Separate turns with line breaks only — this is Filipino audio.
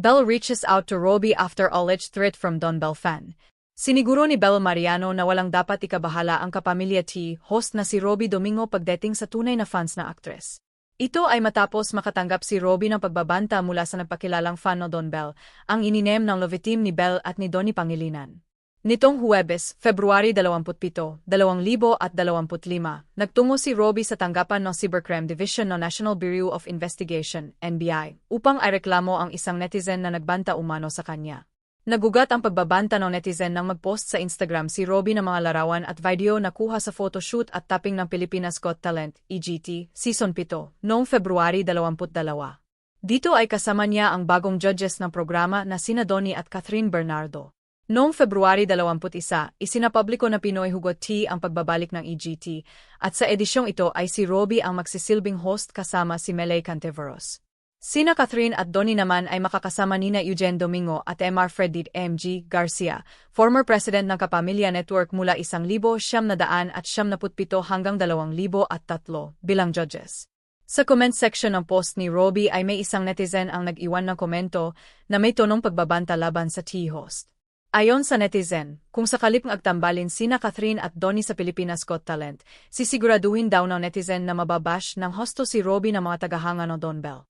Bell reaches out to Robbie after alleged threat from Don Bell fan. Siniguro ni Bel Mariano na walang dapat ikabahala ang kapamilya T, host na si Robbie Domingo pagdating sa tunay na fans na aktres. Ito ay matapos makatanggap si Robbie ng pagbabanta mula sa nagpakilalang fan no Don Bell, ang ininem ng love team ni Bell at ni Donnie Pangilinan. Nitong Huwebes, February 27, 2025, nagtungo si Robbie sa tanggapan ng Cybercrime Division ng National Bureau of Investigation, NBI, upang ireklamo ang isang netizen na nagbanta umano sa kanya. Nagugat ang pagbabanta ng netizen nang mag-post sa Instagram si Robbie ng mga larawan at video na kuha sa photoshoot at tapping ng Pilipinas Got Talent, EGT, Season 7, noong February 22. Dito ay kasama niya ang bagong judges ng programa na sina Donnie at Catherine Bernardo. Noong February 21, isinapubliko na Pinoy Hugot T ang pagbabalik ng EGT, at sa edisyong ito ay si Robbie ang magsisilbing host kasama si Melay Canteveros. Sina Catherine at Donnie naman ay makakasama nina Eugene Domingo at Mr. Fredid MG Garcia, former president ng Kapamilya Network mula 1,000 siyam na daan at siyam naputpito hanggang 2,000 at tatlo bilang judges. Sa comment section ng post ni Robbie ay may isang netizen ang nag-iwan ng komento na may tonong pagbabanta laban sa T-host. Ayon sa netizen, kung sakalip ng agtambalin sina Catherine at Donnie sa Pilipinas Got Talent, sisiguraduhin daw ng netizen na mababash ng hosto si Robbie ng mga tagahanga ng Don Bell.